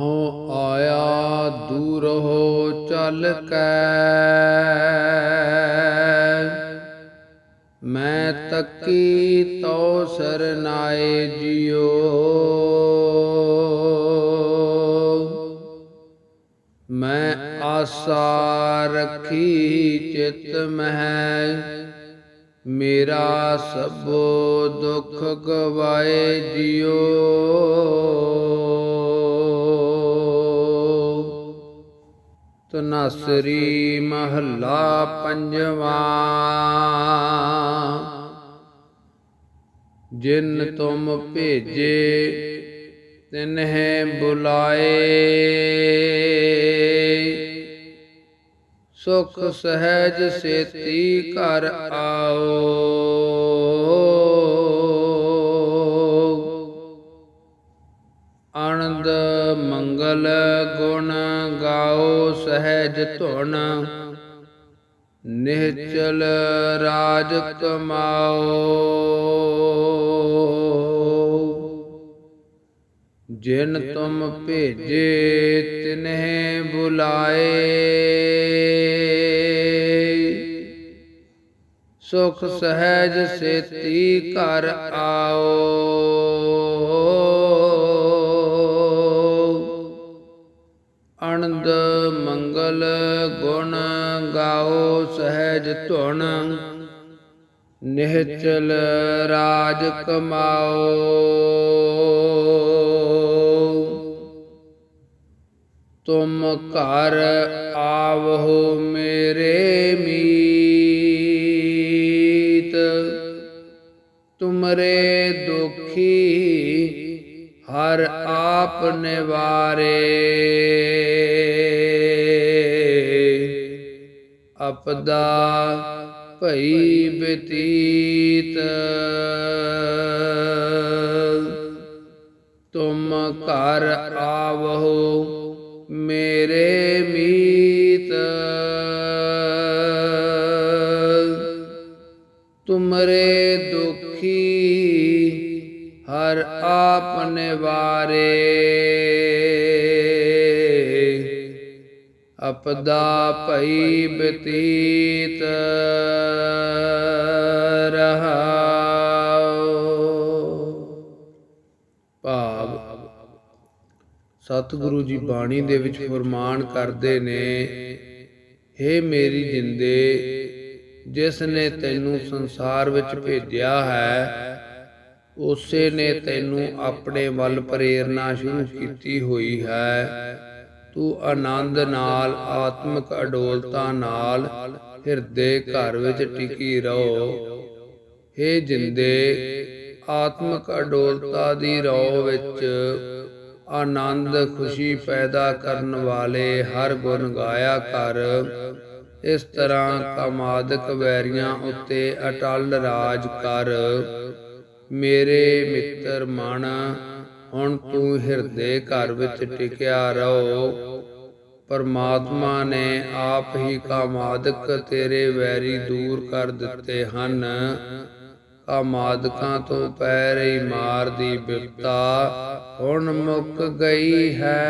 ਹਉ ਆਇਆ ਦੂਰ ਹੋ ਚੱਲ ਕੈ। ਮੈਂ ਤੱਕੀ ਤੋ ਸਰਨਾਏ ਜਿਉ। ਮੈਂ ਆਸਾ ਰੱਖੀ ਚਿਤ ਮਹਿ। ਮੇਰਾ ਸਭੋ ਦੁੱਖ ਗਵਾਏ ਜਿਉ। ਤਨਸਰੀ ਮਹੱਲਾ ਪੰਜਵਾ। ਜਿਨ ਤੁਮ ਭੇਜੇ ਤਿਨਹਿ ਬੁਲਾਏ। ਸੁਖ ਸਹਿਜ ਸੇਤੀ ਘਰ ਆਓ। ਮੰਗਲ ਗੁਣ ਗਾਓ ਸਹਿਜ ਧੁਨ, ਨਿਹਚਲ ਰਾਜ ਕਮਾਓ। ਜਿਨ ਤੁਮ ਭੇਜੇ ਤਿਨਹਿ ਬੁਲਾਏ। ਸੁਖ ਸਹਿਜ ਸੇਤੀ ਘਰ ਆਓ। ਆਨੰਦ ਮੰਗਲ ਗੁਣ ਗਾਓ ਸਹਿਜ ਧੁਨ। ਨਿਹਚਲ ਰਾਜ ਕਮਾਓ। ਤੁਮ ਘਰ ਆਵਹੋ ਮੇਰੇ ਮੀਤ। ਤੁਮਰੇ ਦੁਖੀ ਹਰ ਆਪ ਨਿਵਾਰੇ। ਅਪਦਾ ਭਈ ਬਤੀਤ। ਤੁਮ ਘਰ ਆਵਹੋ ਮੇਰੇ ਮੀਤ। ਤੁਮਰੇ ਦੁਖੀ ਹਰ ਆਪ ਨਿਵਾਰੇ ਅਪਦਾ ਭਈ ਬਤੀਤ ਰਹਾਉ ਭਾਵ ਸਤਿਗੁਰੂ ਜੀ ਬਾਣੀ ਦੇ ਵਿੱਚ ਫਰਮਾਨ ਕਰਦੇ ਨੇ हे ਮੇਰੀ ਜਿੰਦੇ, ਜਿਸ ਨੇ ਤੈਨੂੰ ਸੰਸਾਰ ਵਿੱਚ ਭੇਜਿਆ ਹੈ, ਉਸੇ ਨੇ ਤੈਨੂੰ ਆਪਣੇ ਵੱਲ ਪ੍ਰੇਰਣਾ ਸ਼ੁਰੂ ਕੀਤੀ ਹੋਈ ਹੈ। ਤੂੰ ਆਨੰਦ ਨਾਲ, ਆਤਮਿਕ ਅਡੋਲਤਾ ਨਾਲ ਹਿਰਦੇ ਘਰ ਵਿੱਚ ਟਿਕੀ ਰਹੋ। हे ਜਿੰਦੇ, ਆਤਮਿਕ ਅਡੋਲਤਾ ਦੀ ਰੋ ਵਿੱਚ ਆਨੰਦ, ਖੁਸ਼ੀ ਪੈਦਾ ਕਰਨ ਵਾਲੇ ਹਰ ਗੁਣ ਗਾਇਆ ਕਰ। ਇਸ ਤਰ੍ਹਾਂ ਕਾਮਾਦਿਕ ਵੈਰੀਆਂ ਉੱਤੇ ਅਟਲ ਰਾਜ ਕਰ। ਮੇਰੇ ਮਿੱਤਰ ਮਨ ਹੁਣ ਤੂੰ ਹਿਰਦੇ ਘਰ ਵਿੱਚ ਟਿਕਿਆ ਰਹੋ। ਪਰਮਾਤਮਾ ਨੇ ਆਪ ਹੀ ਕਾਮਾਦਿਕ ਤੇਰੇ ਵੈਰੀ ਦੂਰ ਕਰ ਦਿੱਤੇ ਹਨ। ਕਾਮਾਦਿਕਾਂ ਤੋਂ ਪੈ ਰਹੀ ਮਾਰ ਦੀ ਬਿਪਤਾ ਹੁਣ ਮੁੱਕ ਗਈ ਹੈ।